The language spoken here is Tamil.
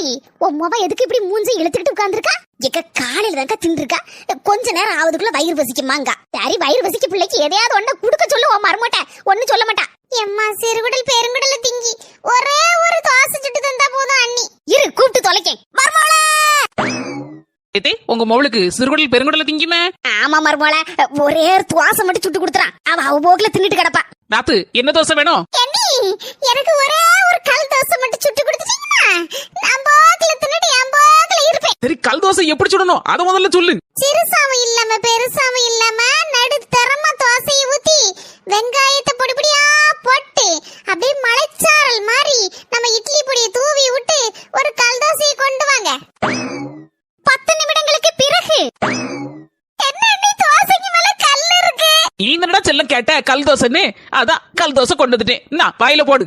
தாயி உன் முவ எதுக்கு இப்படி மூஞ்சி இழுத்துக்கிட்டு உட்கார்ந்திருக்கா? எக்க காலையில தான்க்கா தின்றுருக்கா? கொஞ்ச நேரம் ஆவதுக்குள்ள வயிறு வசிக்குமாங்க. சரி வயிறு வசிக்க பிள்ளைக்கு எதையாவது ஒண்ணு குடுக்க சொல்லு உன் மரமாட்டேன் ஒண்ணு சொல்ல மாட்டா. எம்மா சிறுகுடல் பெருங்குடல திங்கி. ஒரே ஒரு தோசை சுட்டு தந்தா போதும் அண்ணி. இரு கூப்பிட்டு தொலைக்கேன். மர்மோளே ஏத்தே உங்க மவளுக்கு சிறுகுடல் பெருங்குடல திங்குமே ஆமா மர்மோள ஒரே ஒரு தோசை மட்டும் சுட்டு கொடுத்துறான். அவ அவ போக்குல தின்னுட்டு கிடப்பா. நாத்து என்ன தோசை வேணும்? எனக்கு ஒரே ஒரு கல் தோசை மட்டும் சுட்டு கொடுத்துட்டீங்கன்னா நான் போக்குல தின்னுட்டு என் போக்குல இருப்பேன் சரி கல் தோசை எப்படி சுடணும்? அத முதல்ல சொல்லு. சிறுசாவும் இல்லாம பெருசாவும் இல்லாம நடுத்தரமா தோசையை ஊத்தி வெங்காயத்தை பொடி பொடியா போட்டு அப்படியே மலைச்சாரல் மாதிரி நம்ம இட்லி பொடியை தூவி விட்டு ஒரு கல் தோசையை கொண்டு வாங்க. பத்து நிமிடங்களுக்கு பிறகு. என்ன அண்ணி, தோசைக்கு மேல கல் இருக்கு? நீ என்னடா செல்லம் கேட்ட? கல் தோசைன்னு? அதான் கல் தோசை கொண்டு வந்துட்டேன். நான் வாயில போடு.